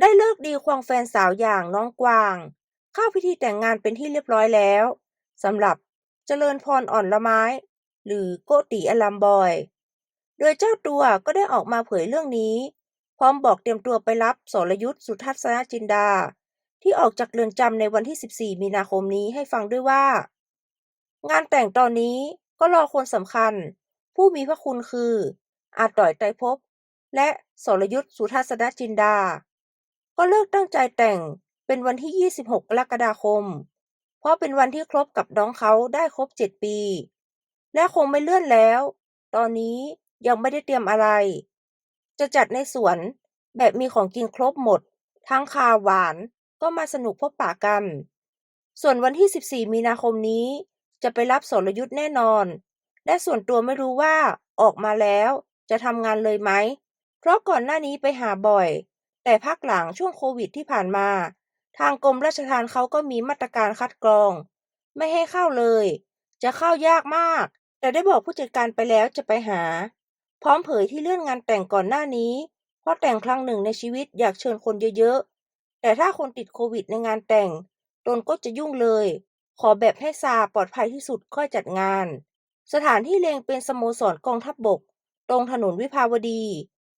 ได้เลิกดีควงแฟนสาวอย่างน้องกวาง เข้าพิธีแต่งงานเป็นที่เรียบร้อยแล้วสำหรับเจริญพรอ่อนละไม้ หรือโกติอลัมบอย โดยเจ้าตัวก็ได้ออกมาเผยเรื่องนี้ พร้อมบอกเตรียมตัวไปรับสรยุทธสุทัศนจินดา ที่ออกจากเรือนจำในวันที่ 14 มีนาคมนี้ให้ฟังด้วยว่า งานแต่งตอนนี้ก็รอคนสำคัญ ผู้มีพระคุณคือ อาต่อยไตรภพและสรยุทธสุทัศนจินดา ก็เลิกตั้งใจแต่งเป็นวันที่ 26 กรกฎาคม เพราะเป็นวันที่ครบกับน้องเขาได้ครบ 7 ปี และคงไม่เลื่อนแล้ว ตอนนี้ยังไม่ได้เตรียมอะไร จะจัดในสวนแบบมีของกินครบหมด ทั้งคาวหวานก็มาสนุกพบปะกัน ส่วนวันที่ 14 มีนาคมนี้จะไปรับสรยุทธแน่นอน และส่วนตัวไม่รู้ว่าออกมาแล้วจะทำงานเลยไหม เพราะก่อนหน้านี้ไปหาบ่อย แต่พักหลังช่วงโควิดที่ผ่านมา ทางกรมราชทัณฑ์เขาก็มีมาตรการคัดกรอง ไม่ให้เข้าเลย จะเข้ายากมาก แต่ได้บอกผู้จัดการไปแล้วจะไปหา พร้อมเผยที่เลื่อนงานแต่งก่อนหน้านี้ เพราะแต่งครั้งหนึ่งในชีวิตอยากเชิญคนเยอะๆ แต่ถ้าคนติดโควิดในงานแต่ง ตนก็จะยุ่งเลย ขอแบบให้ซาปลอดภัยที่สุดค่อยจัดงาน สถานที่เลงเป็นสโมสรกองทัพบบก ตรงถนนวิภาวดี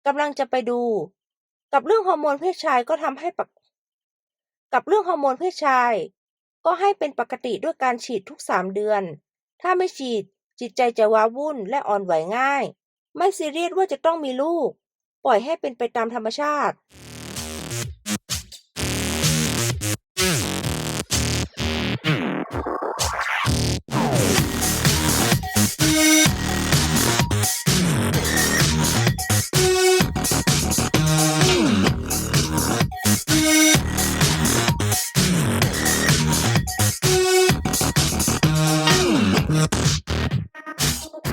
กำลังจะไปดู กับเรื่องฮอร์โมนเพศชายก็ทำให้ปกกับเรื่องฮอร์โมนเพศชาย ก็ให้เป็นปกติด้วยการฉีดทุก 3 เดือน ถ้าไม่ฉีดจิตใจจะว้าวุ่นและอ่อนไหวง่าย ไม่ซีเรียสว่าจะต้องมีลูก ปล่อยให้เป็นไปตามธรรมชาติ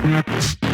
Yeah.